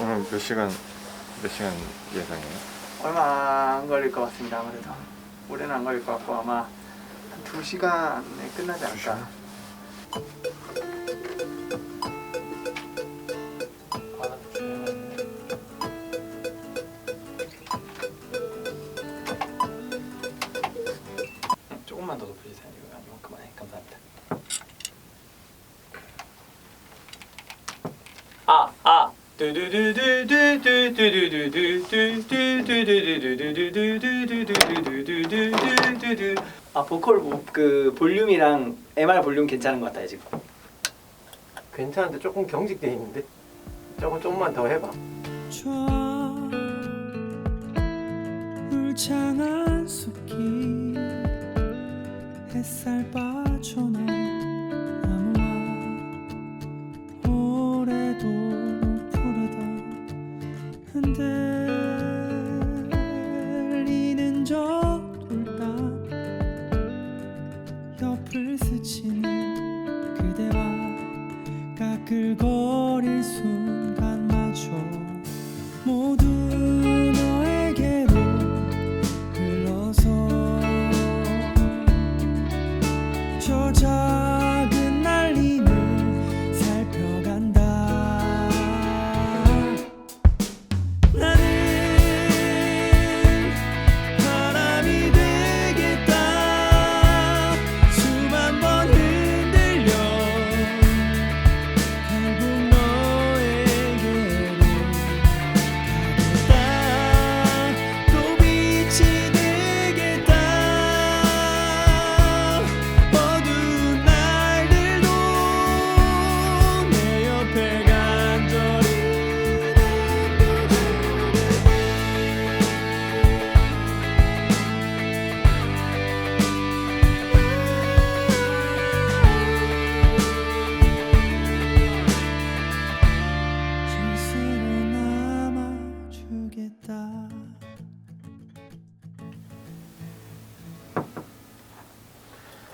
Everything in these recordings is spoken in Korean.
오늘 몇 시간 몇 시간 예상해요? 얼마 안 걸릴 것 같습니다. 아무래도 오래는 안 걸릴 것 같고 아마 한두 시간에 끝나지 않을까. 아니면 그만해. 감사합니다. 아, 아. 아 보컬 뭐, 그 볼륨이랑 MR 볼륨 괜찮은 것 같아요 지금. 괜찮은데 조금 경직돼 있는데 조금 좀만 더 해봐. 저 울창한 숲길 햇살 빠져나 나무와 올해도 푸르다 흔들리는 저 돌담 옆을 스치는 그대와 까끌거릴 순간마저 모두 저작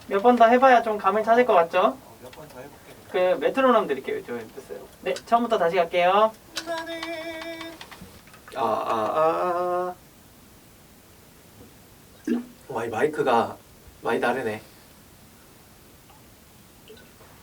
몇 번 더 해봐야 좀 감을 찾을 것 같죠? 몇 번 더 해볼게. 그 메트로놈 드릴게요. 저 됐어요. 네, 처음부터 다시 갈게요. 아, 아, 아. 와, 이 마이크가 많이 다르네.